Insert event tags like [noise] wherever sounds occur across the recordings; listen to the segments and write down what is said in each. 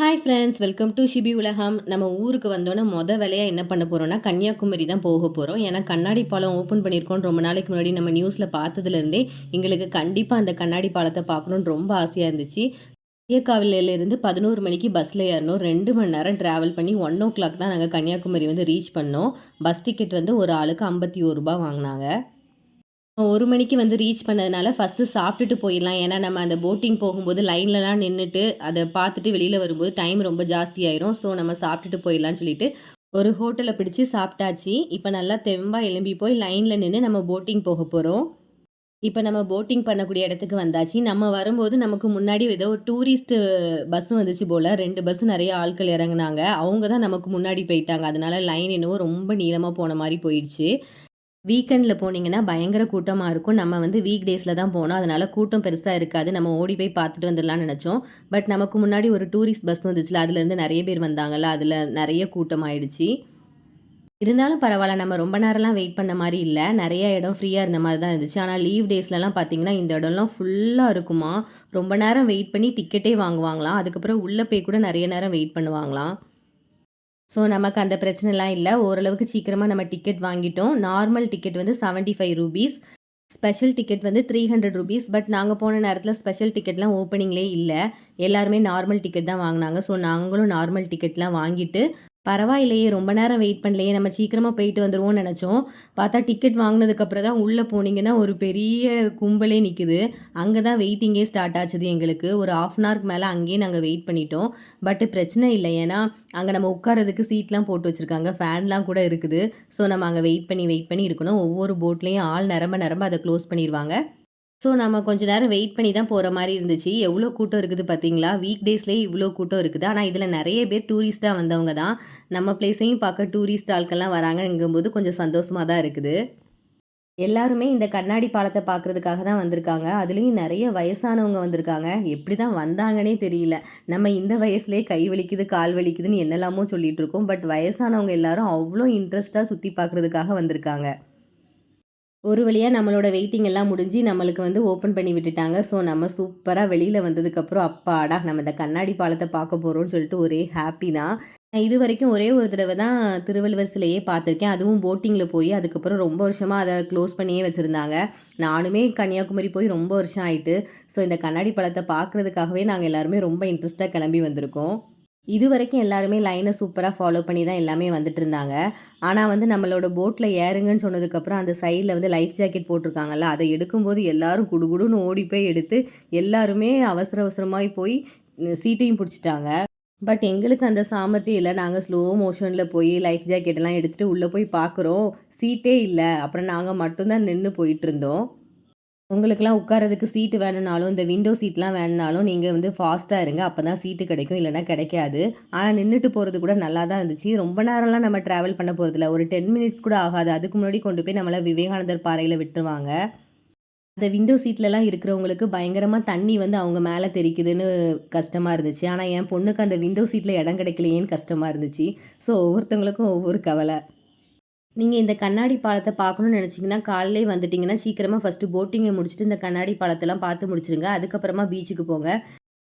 Hi friends welcome to Shibi உலகம் நம்ம ஊருக்கு வந்தோன்னே மொதல் வேலையாக என்ன பண்ண போகிறோம்னா கன்னியாகுமரி தான் போக போகிறோம் ஏன்னா கண்ணாடி பாலம் ஓப்பன் பண்ணியிருக்கோம் ரொம்ப நாளைக்கு முன்னாடி நம்ம நியூஸில் பார்த்ததுலேருந்தே எங்களுக்கு கண்டிப்பாக அந்த கண்ணாடி பாலத்தை பார்க்கணுன்னு ரொம்ப ஆசையாக இருந்துச்சு. இருந்து பதினோரு மணிக்கு பஸ்ஸில் ஏறணும். ரெண்டு மணி நேரம் ட்ராவல் பண்ணி ஒன் ஓ கிளாக் தான் நாங்கள் கன்னியாகுமரி வந்து ரீச் பண்ணோம். பஸ் டிக்கெட் வந்து ஒரு ஆளுக்கு ஐம்பத்தி ஒரு ரூபா வாங்கினாங்க. ஒரு மணிக்கு வந்து ரீச் பண்ணதுனால ஃபஸ்ட்டு சாப்பிட்டுட்டு போயிடலாம். ஏன்னா நம்ம அந்த போட்டிங் போகும்போது லைன்லலாம் நின்றுட்டு அதை பார்த்துட்டு வெளியில் வரும்போது டைம் ரொம்ப ஜாஸ்தியாயிரும் ஸோ நம்ம சாப்பிட்டுட்டு போயிடலான்னு சொல்லிட்டு ஒரு ஹோட்டலை பிடிச்சி சாப்பிட்டாச்சு. இப்போ நல்லா தெம்பாக எலும்பி போய் லைனில் நின்று நம்ம போட்டிங் போக போகிறோம் இப்போ நம்ம போட்டிங் பண்ணக்கூடிய இடத்துக்கு வந்தாச்சு. நம்ம வரும்போது நமக்கு முன்னாடி ஏதோ ஒரு டூரிஸ்ட்டு பஸ் வந்துச்சு போல். ரெண்டு பஸ் நிறைய ஆட்கள் இறங்குனாங்க. அவங்க தான் நமக்கு முன்னாடி போயிட்டாங்க. அதனால லைன் என்னவோ ரொம்ப நீளமாக போன மாதிரி போயிடுச்சு. வீக்கெண்டில் போனீங்கன்னா பயங்கர கூட்டமாக இருக்கும். நம்ம வந்து வீக் டேஸில் தான் போனோம். அதனால் கூட்டம் பெருசாக இருக்காது. நம்ம ஓடி போய் பார்த்துட்டு வந்துடலாம்னு நினச்சோம். பட் நமக்கு முன்னாடி ஒரு டூரிஸ்ட் பஸ் வந்துச்சுல அதுலேருந்து நிறைய பேர் வந்தாங்கல்ல. அதில் நிறைய கூட்டம் ஆயிடுச்சு. இருந்தாலும் பரவாயில்ல. நம்ம ரொம்ப நேரம்லாம் வெயிட் பண்ண மாதிரி இல்லை. நிறைய இடம் ஃப்ரீயாக இருந்த மாதிரி தான் இருந்துச்சு. ஆனால் லீவ் டேஸ்லலாம் பார்த்தீங்கன்னா இந்த இடம்லாம் ஃபுல்லாக இருக்குமா. ரொம்ப நேரம் வெயிட் பண்ணி டிக்கெட்டே வாங்குவாங்களாம். அதுக்கப்புறம் உள்ளே போய் கூட நிறைய நேரம் வெயிட் பண்ணுவாங்களாம். ஸோ நமக்கு அந்த பிரச்சனைலாம் இல்லை. ஓரளவுக்கு சீக்கிரமாக நம்ம டிக்கெட் வாங்கிட்டோம். நார்மல் டிக்கெட் வந்து seventy five rupees special ticket வந்து த்ரீ ஹண்ட்ரட் ருபீஸ் பட் நாங்கள் போன நேரத்தில் ஸ்பெஷல் டிக்கெட்லாம் ஓப்பனிங்லேயே இல்லை. எல்லாருமே நார்மல் டிக்கெட் தான் வாங்கினாங்க. ஸோ நாங்களும் நார்மல் டிக்கெட்லாம் வாங்கிட்டு பரவாயில்லையே ரொம்ப நேரம் வெயிட் பண்ணலையே நம்ம சீக்கிரமாக போயிட்டு வந்துடுவோம்னு நினச்சோம். பார்த்தா டிக்கெட் வாங்கினதுக்கப்புறம் தான் உள்ளே போனீங்கன்னா ஒரு பெரிய கும்பலே நிற்குது அங்கே தான் வெயிட்டிங்கே ஸ்டார்ட் ஆச்சுது எங்களுக்கு. ஒரு ஆஃப் அன் ஹவருக்கு மேலே அங்கேயே நாங்கள் வெயிட் பண்ணிட்டோம். பட் பிரச்சனை இல்லை. ஏன்னா அங்கே நம்ம உட்காரதுக்கு சீட்லாம் போட்டு வச்சுருக்காங்க. ஃபேன்லாம் கூட இருக்குது. ஸோ நம்ம அங்கே வெயிட் பண்ணி வெயிட் பண்ணி இருக்கணும். ஒவ்வொரு போட்லேயும் ஆள் நிரம்ப நிரம்ப அதை க்ளோஸ் பண்ணிடுவாங்க ஸோ நம்ம கொஞ்ச நேரம் வெயிட் பண்ணி தான் போகிற மாதிரி இருந்துச்சு. எவ்வளோ கூட்டம் இருக்குது பார்த்தீங்களா வீக் டேஸ்லேயே இவ்வளோ கூட்டம் இருக்குது. ஆனால் இதில் நிறைய பேர் டூரிஸ்ட்டாக வந்தவங்க தான். நம்ம பிளேஸையும் பார்க்க டூரிஸ்ட் ஆட்கள்லாம் வராங்கங்கும்போது கொஞ்சம் சந்தோஷமாக தான் இருக்குது. எல்லாருமே இந்த கண்ணாடி பாலத்தை பார்க்குறதுக்காக தான் வந்திருக்காங்க. அதுலேயும் நிறைய வயசானவங்க வந்திருக்காங்க. எப்படி தான் வந்தாங்கன்னே தெரியல. நம்ம இந்த வயசுலேயே கை வலிக்குது கால் வலிக்குதுன்னு என்னெல்லாமோ சொல்லிகிட்ருக்கோம் இருக்கோம். பட் வயசானவங்க எல்லாரும் அவ்வளோ இன்ட்ரெஸ்ட்டாக சுற்றி பார்க்குறதுக்காக வந்திருக்காங்க. ஒரு வழியாக நம்மளோட வெயிட்டிங் எல்லாம் முடிஞ்சு நம்மளுக்கு வந்து ஓப்பன் பண்ணி விட்டுட்டாங்க. ஸோ நம்ம சூப்பராக வெளியில் வந்ததுக்கப்புறம் அப்பாடா நம்ம இந்த கண்ணாடி பாலத்தை பார்க்க போகிறோம்னு சொல்லிட்டு ஒரே ஹாப்பி தான். இது வரைக்கும் ஒரே ஒரு தடவை தான் திருவள்ளுவர் சிலையே பார்த்துருக்கேன். அதுவும் போட்டிங்கில் போய் அதுக்கப்புறம் ரொம்ப வருஷமாக அதை க்ளோஸ் பண்ணியே வச்சுருந்தாங்க. நானுமே கன்னியாகுமரி போய் ரொம்ப வருஷம் ஆயிட்டு. ஸோ இந்த கண்ணாடி பழத்தை பார்க்குறதுக்காகவே நாங்கள் எல்லாருமே ரொம்ப இன்ட்ரெஸ்ட்டாக கிளம்பி வந்திருக்கோம். இது வரைக்கும் எல்லாருமே லைனை சூப்பராக ஃபாலோ பண்ணி தான் எல்லாமே வந்துட்டு இருந்தாங்க. ஆனால் வந்து நம்மளோட போட்டில் ஏறுங்கன்னு சொன்னதுக்கப்புறம் அந்த சைடில் வந்து லைஃப் ஜாக்கெட் போட்டிருக்காங்கல்ல அதை எடுக்கும்போது எல்லாரும் குடுகுடுன்னு ஓடி போய் எடுத்து எல்லாருமே அவசர அவசரமாக போய் சீட்டையும் பிடிச்சிட்டாங்க. பட் எங்களுக்கு அந்த சாமர்த்தியம் இல்லை. நாங்கள் ஸ்லோ மோஷனில் போய் லைஃப் ஜாக்கெட்டெல்லாம் எடுத்துகிட்டு உள்ளே போய் பார்க்குறோம் சீட்டே இல்லை. அப்புறம் நாங்கள் மட்டும்தான் நின்று போயிட்டு இருந்தோம். உங்களுக்கெல்லாம் உட்காரதுக்கு சீட்டு வேணும்னாலும் இந்த விண்டோ சீட்லாம் வேணுனாலும் நீங்கள் வந்து ஃபாஸ்ட்டாக இருங்க. அப்போ தான் சீட்டு கிடைக்கும். இல்லைனா கிடைக்காது. ஆனால் நின்றுட்டு போகிறது கூட நல்லா தான் இருந்துச்சு. ரொம்ப நேரம்லாம் நம்ம ட்ராவல் பண்ண போகிறதில்ல ஒரு டென் மினிட்ஸ் கூட ஆகாது. அதுக்கு முன்னாடி கொண்டு போய் நம்மளை விவேகானந்தர் பாறையில் விட்டுருவாங்க. அந்த விண்டோ சீட்லலாம் இருக்கிறவங்களுக்கு பயங்கரமாக தண்ணி வந்து அவங்க மேலே தெரிக்குதுன்னு கஷ்டமாக இருந்துச்சு. ஆனால் என் பொண்ணுக்கு அந்த விண்டோ சீட்டில் இடம் கிடைக்கலையேன்னு கஷ்டமாக இருந்துச்சு. ஸோ ஒவ்வொருத்தவங்களுக்கும் ஒவ்வொரு கவலை. நீங்கள் இந்த கண்ணாடி பாலத்தை பார்க்கணும்னு நினச்சிங்கன்னா காலையிலே வந்துட்டிங்கன்னா சீக்கிரமாக ஃபஸ்ட்டு போட்டிங்கை முடிச்சுட்டு இந்த கண்ணாடி பாலத்தெல்லாம் பார்த்து முடிச்சிருங்க. அதுக்கப்புறமா பீச்சுக்கு போங்க.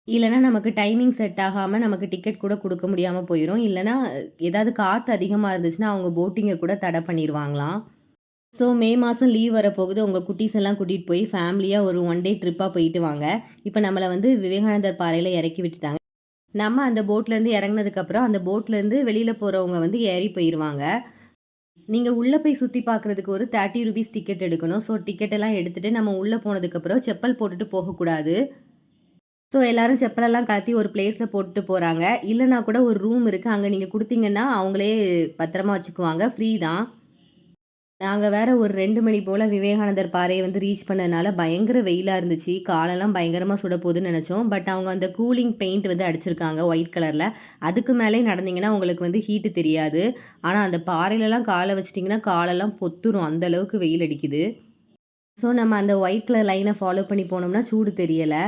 இல்லைனா நமக்கு டைமிங் செட் ஆகாமல் நமக்கு டிக்கெட் கூட கொடுக்க முடியாமல் போயிடும் இல்லைனா ஏதாவது காற்று அதிகமாக இருந்துச்சுன்னா அவங்க போட்டிங்கை கூட தடை பண்ணிடுவாங்களாம் ஸோ மே மாதம் லீவ் வரப்போகுது. உங்கள் குட்டீஸ் எல்லாம் கூட்டிகிட்டு போய் ஃபேமிலியாக ஒரு ஒன் டே ட்ரிப்பாக போயிட்டு வாங்க. இப்போ நம்மளை வந்து விவேகானந்தர் பாறையில் இறக்கி விட்டுட்டாங்க. நம்ம அந்த போட்லேருந்து இறங்கினதுக்கப்புறம் அந்த போட்லேருந்து வெளியில் போகிறவங்க வந்து ஏறி போயிடுவாங்க நீங்கள் உள்ளே போய் சுற்றி பார்க்குறதுக்கு ஒரு தேர்ட்டி ருபீஸ் டிக்கெட் எடுக்கணும். ஸோ டிக்கெட்டெல்லாம் எடுத்துகிட்டு நம்ம உள்ளே போனதுக்கப்புறம் செப்பல் போட்டுட்டு போகக்கூடாது. ஸோ எல்லோரும் செப்பலெல்லாம் கலத்தி ஒரு பிளேஸில் போட்டுட்டு போகிறாங்க இல்லைனா கூட ஒரு ரூம் இருக்குது அங்கே நீங்கள் கொடுத்தீங்கன்னா அவங்களே பத்திரமா வச்சுக்குவாங்க. ஃப்ரீ தான். நாங்கள் வேற ஒரு ரெண்டு மணி போல் விவேகானந்தர் பாறையை வந்து ரீச் பண்ணதுனால பயங்கர வெயிலாக இருந்துச்சு. காலெல்லாம் பயங்கரமாக சுட போகுதுன்னு நினச்சோம். பட் அவங்க அந்த கூலிங் பெயிண்ட் வந்து அடிச்சிருக்காங்க ஒயிட் கலரில் அதுக்கு மேலே நடந்தீங்கன்னா உங்களுக்கு வந்து ஹீட்டு தெரியாது. ஆனால் அந்த பாறையிலலாம் காலை வச்சிட்டிங்கன்னா காலெல்லாம் பொத்துரும். அந்தளவுக்கு வெயில் அடிக்குது. ஸோ நம்ம அந்த ஒயிட் கலர் லைனை ஃபாலோ பண்ணி போனோம்னா சூடு தெரியலை.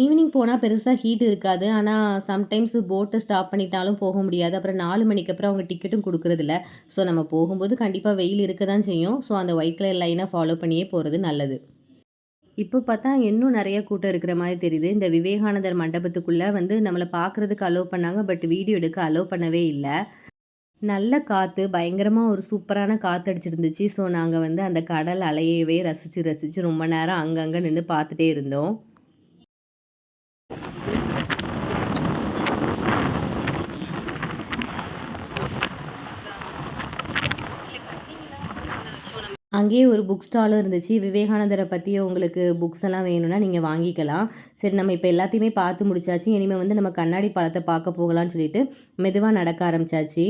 ஈவினிங் போனால் பெருசாக ஹீட் இருக்காது. ஆனால் சம்டைம்ஸ் போட்டை ஸ்டாப் பண்ணிட்டாலும் போக முடியாது. அப்புறம் நாலு மணிக்கு அப்புறம் அவங்க டிக்கெட்டும் கொடுக்குறதில்ல. ஸோ நம்ம போகும்போது கண்டிப்பாக வெயில் இருக்க தான் செய்யும். ஸோ அந்த ஒயிட் கலர் லைனை ஃபாலோ பண்ணியே போகிறது நல்லது. இப்போ பார்த்தா இன்னும் நிறைய கூட்டம் இருக்கிற மாதிரி தெரியுது. இந்த விவேகானந்தர் மண்டபத்துக்குள்ளே வந்து நம்மளை பார்க்குறதுக்கு அலோவ் பண்ணாங்க. பட் வீடியோ எடுக்க அலோவ் பண்ணவே இல்லை. நல்ல காற்று பயங்கரமாக ஒரு சூப்பரான காற்று அடிச்சிருந்துச்சு. ஸோ நாங்கள் வந்து அந்த கடல் அலையவே ரசிச்சு, ரசிச்சு ரொம்ப நேரம் அங்கங்கே நின்று பார்த்துட்டே இருந்தோம். அங்கேயே ஒரு புக் ஸ்டாலும் இருந்துச்சு. விவேகானந்தரை பற்றி உங்களுக்கு புக்ஸ் எல்லாம் வேணும்னா நீங்கள் வாங்கிக்கலாம். சரி நம்ம இப்போ எல்லாத்தையுமே பார்த்து முடிச்சாச்சு. இனிமேல் வந்து நம்ம கண்ணாடி பழத்தை பார்க்க போகலான்னு சொல்லிட்டு மெதுவாக நடக்க ஆரம்பிச்சாச்சு.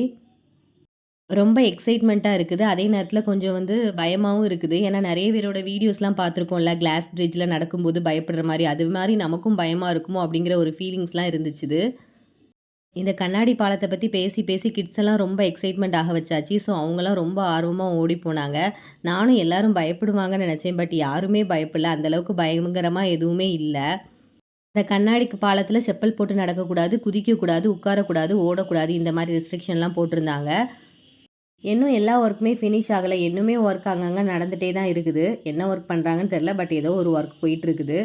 ரொம்ப எக்ஸைட்மெண்ட்டாக இருக்குது. அதே நேரத்தில் கொஞ்சம் வந்து பயமாகவும் இருக்குது. ஏன்னா நிறைய பேரோட வீடியோஸ்லாம் பார்த்துருக்கோம்ல. கிளாஸ் பிரிட்ஜில் நடக்கும்போது பயப்படுற மாதிரி அது மாதிரி நமக்கும் பயமாக இருக்குமோ! அப்படிங்கிற ஒரு ஃபீலிங்ஸ்லாம் இருந்துச்சுது. இந்த கண்ணாடி பாலத்தை பற்றி பேசி, பேசி கிட்ஸ் எல்லாம் ரொம்ப எக்ஸைட்மெண்ட் ஆக வச்சாச்சு. ஸோ அவங்கலாம் ரொம்ப ஆர்வமாக ஓடி போனாங்க. நானும் எல்லாரும் பயப்படுவாங்கன்னு நினச்சேன் பட் யாருமே பயப்படல. அந்த அளவுக்கு எதுவுமே இல்லை இந்த கண்ணாடிக்கு பாலத்தில் செப்பல் போட்டு நடக்கக்கூடாது, குதிக்கக்கூடாது, உட்காரக்கூடாது, ஓடக்கூடாது. இந்த மாதிரி ரெஸ்ட்ரிக்ஷன்லாம் போட்டிருந்தாங்க. இன்னும் எல்லா ஒர்க்குமே ஃபினிஷ் ஆகலை இன்னுமே ஒர்க் அங்கங்கே நடந்துகிட்டே தான் இருக்குது. என்ன ஒர்க் பண்ணுறாங்கன்னு தெரில பட் ஏதோ ஒரு ஒர்க் போயிட்டுருக்குது.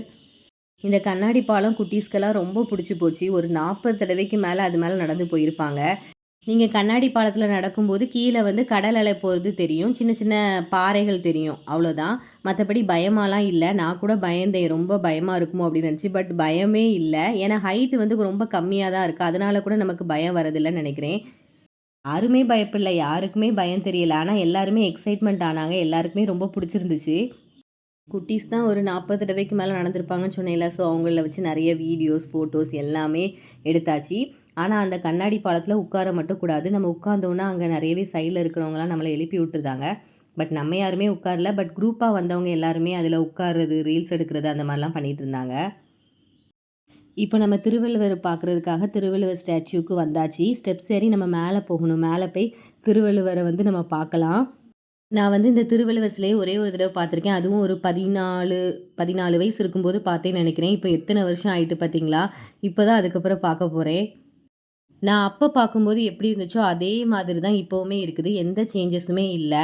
இந்த கண்ணாடி பாலம் குட்டீஸ்க்கெல்லாம் ரொம்ப பிடிச்சி போச்சு. ஒரு 40 தடவைக்கு மேலே அது மேலே நடந்து போயிருப்பாங்க. நீங்கள் கண்ணாடி பாலத்தில் நடக்கும்போது கீழே வந்து கடல் அலை போகிறது தெரியும். சின்ன சின்ன பாறைகள் தெரியும். அவ்வளோதான். மற்றபடி பயமாலாம் இல்லை நான் கூட பயந்தேன். ரொம்ப பயமாக இருக்குமோ! அப்படின்னு நினச்சி பட் பயமே இல்லை ஏன்னா ஹைட்டு வந்து ரொம்ப கம்மியாக தான் இருக்குது அதனால கூட நமக்கு பயம் வரதில்லைன்னு நினைக்கிறேன் யாருமே பயப்படல. யாருக்குமே பயம் தெரியல. ஆனால் எல்லாருமே எக்ஸைட்மெண்ட் ஆனாங்க. எல்லாருக்குமே ரொம்ப பிடிச்சிருந்துச்சு குட்டீஸ் தான் ஒரு 40 தடவைக்கு மேலே நடந்திருப்பாங்கன்னு சொன்னேன்ல. ஸோ அவங்கள வச்சு நிறைய வீடியோஸ், ஃபோட்டோஸ் எல்லாமே எடுத்தாச்சு. ஆனால் அந்த கண்ணாடி பாலத்தில் உட்கார மட்டும் கூடாது. நம்ம உட்காந்தோன்னா அங்கே நிறையவே சைடில் இருக்கிறவங்களாம் நம்மளை எழுப்பி விட்டுருந்தாங்க. பட் நம்ம யாருமே உட்காரல. பட் குரூப்பாக வந்தவங்க எல்லாருமே அதில் உட்கார்றது, ரீல்ஸ் எடுக்கிறது அந்த மாதிரிலாம் பண்ணிகிட்டு இருந்தாங்க. இப்போ நம்ம திருவள்ளுவர் பார்க்குறதுக்காக திருவள்ளுவர் ஸ்டாச்சுக்கு வந்தாச்சு. ஸ்டெப்ஸ் ஏறி நம்ம மேலே போகணும். மேலே போய் திருவள்ளுவரை வந்து நம்ம பார்க்கலாம். நான் வந்து இந்த திருவள்ளுவர் சிலையை ஒரே ஒரு தடவை பார்த்துருக்கேன். அதுவும் ஒரு 14, 14 வயசு இருக்கும்போது பார்த்தேன்னு நினைக்கிறேன் இப்போ எத்தனை வருஷம் ஆயிட்டு பார்த்தீங்களா? இப்போ தான் அதுக்கப்புறம் பார்க்க போகிறேன் நான் அப்போ பார்க்கும்போது எப்படி இருந்துச்சோ, அதே மாதிரி தான் இப்போவுமே இருக்குது. எந்த சேஞ்சஸுமே இல்லை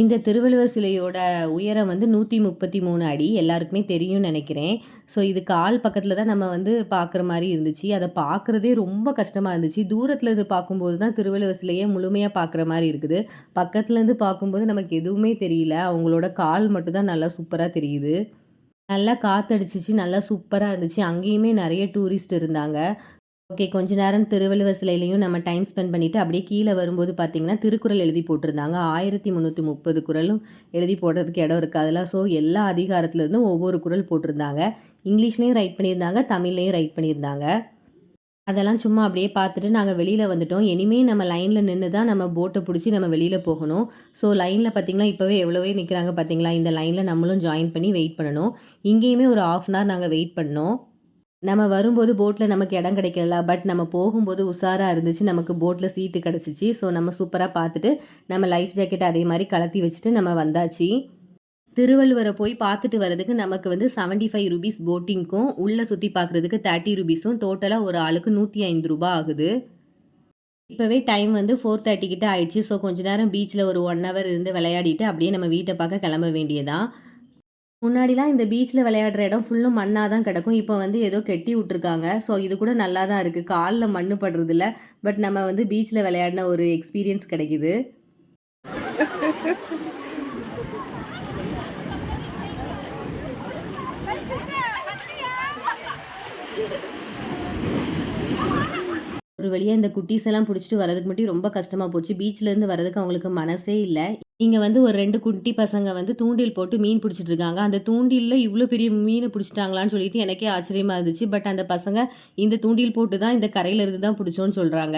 இந்த திருவள்ளுவர் சிலையோட உயரம் வந்து 133 அடி. எல்லாருக்குமே தெரியும்னு நினைக்கிறேன் ஸோ இது கால் பக்கத்தில் தான் நம்ம வந்து பார்க்குற மாதிரி இருந்துச்சு. அதை பார்க்குறதே ரொம்ப கஷ்டமாக இருந்துச்சு. தூரத்தில் இருந்து பார்க்கும்போது தான் திருவள்ளுவர் சிலையை முழுமையாக பார்க்குற மாதிரி இருக்குது. பக்கத்துலேருந்து பார்க்கும்போது நமக்கு எதுவுமே தெரியல. அவங்களோட கால் மட்டும் தான் நல்லா சூப்பராக தெரியுது. நல்லா காற்றடிச்சிச்சு நல்லா சூப்பராக இருந்துச்சு. அங்கேயுமே நிறைய டூரிஸ்ட் இருந்தாங்க. ஓகே கொஞ்ச நேரம் திருவள்ளுவர் சிலையிலையும் நம்ம டைம் ஸ்பெண்ட் பண்ணிட்டு அப்படியே கீழே வரும்போது பார்த்தீங்கன்னா, திருக்குறள் எழுதி போட்டிருந்தாங்க. 1330 குறளும் எழுதி போடுறதுக்கு இடம் இருக்குது அதெல்லாம் ஸோ எல்லா அதிகாரத்துலேருந்தும் ஒவ்வொரு குறள் போட்டிருந்தாங்க. இங்கிலீஷ்லேயும் ரைட் பண்ணியிருந்தாங்க. தமிழ்லையும் ரைட் பண்ணியிருந்தாங்க. அதெல்லாம் சும்மா அப்படியே பார்த்துட்டு நாங்கள் வெளியில் வந்துட்டோம். இனிமேல் நம்ம லைனில் நின்று தான் நம்ம போட்டை பிடிச்சி நம்ம வெளியில் போகணும். ஸோ லைனில் பார்த்திங்கன்னா இப்போவே எவ்வளோவே நிற்கிறாங்க பார்த்தீங்களா? இந்த லைனில் நம்மளும் ஜாயின் பண்ணி வெயிட் பண்ணணும். இங்கேயுமே ஒரு 1/2 அன் ஹவர் நாங்கள் வெயிட் பண்ணோம். நம்ம வரும்போது போட்டில் நமக்கு இடம் கிடைக்கல. பட் நம்ம போகும்போது உஷாராக இருந்துச்சு. நமக்கு போட்டில் சீட்டு கிடச்சிச்சு ஸோ நம்ம சூப்பராக பார்த்துட்டு, நம்ம லைஃப் ஜாக்கெட் அதே மாதிரி கலத்தி வச்சுட்டு நம்ம வந்தாச்சு. திருவள்ளுவரை போய் பார்த்துட்டு வரதுக்கு நமக்கு வந்து செவென்ட்டி ஃபைவ் ருபீஸ் போட்டிங்க்கும், உள்ளே சுற்றி பார்க்குறதுக்கு தேர்ட்டி ருபீஸும் டோட்டலாக ஒரு ஆளுக்கு நூற்றி ஐந்து ரூபா ஆகுது. இப்போவே டைம் வந்து 4:30 கிட்ட ஆயிடுச்சு. ஸோ கொஞ்ச நேரம் பீச்சில் ஒரு ஒன் ஹவர் இருந்து விளையாடிட்டு அப்படியே நம்ம வீட்டை பார்க்க கிளம்ப வேண்டியதான். முன்னாடிலாம் இந்த பீச்சில் விளையாடுற இடம் ஃபுல்லும் மண்ணாக தான் கிடக்கும். இப்போ வந்து ஏதோ கெட்டி விட்டுருக்காங்க. ஸோ இது கூட நல்லா தான் இருக்குது காலில் மண்ணு படுறதில்ல. பட் நம்ம வந்து பீச்சில் விளையாடின ஒரு எக்ஸ்பீரியன்ஸ் கிடைக்குது. [laughs] ஒரு வழியாக இந்த குட்டீஸ் எல்லாம் பிடிச்சிட்டு வரதுக்கு மட்டும் ரொம்ப கஷ்டமாக போச்சு. பீச்லேருந்து வரதுக்கு அவங்களுக்கு மனசே இல்லை இங்கே வந்து ஒரு ரெண்டு குட்டி பசங்க வந்து தூண்டில் போட்டு மீன் பிடிச்சிட்டு இருக்காங்க. அந்த தூண்டிலில் இவ்வளோ பெரிய மீனை பிடிச்சிட்டாங்களான்னு சொல்லிட்டு எனக்கே ஆச்சரியமா இருந்துச்சு. பட் அந்த பசங்க இந்த தூண்டில் போட்டு தான் இந்த கரையில் இருந்து தான் பிடிச்சோன்னு சொல்கிறாங்க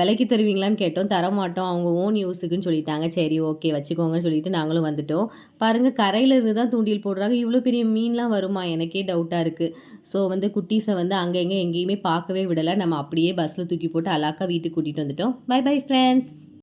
விலைக்கு தருவீங்களான்னு கேட்டோம். தரமாட்டோம். அவங்க ஓன் யூஸுக்குன்னு சொல்லிட்டாங்க. சரி ஓகே வச்சுக்கோங்கன்னு சொல்லிட்டு நாங்களும் வந்துட்டோம். பாருங்கள் கரையில இருந்து தான் தூண்டில் போடுறாங்க. இவ்வளோ பெரிய மீன்லாம் வருமா? எனக்கே டவுட்டாக இருக்குது ஸோ வந்து குட்டீஸை வந்து அங்கங்கே எங்கேயுமே பார்க்கவே விடலை நம்ம அப்படியே பஸ்ஸில் தூக்கி போட்டு அலாக்கா வீட்டுக்கு கூட்டிகிட்டு வந்துட்டோம். By bye friends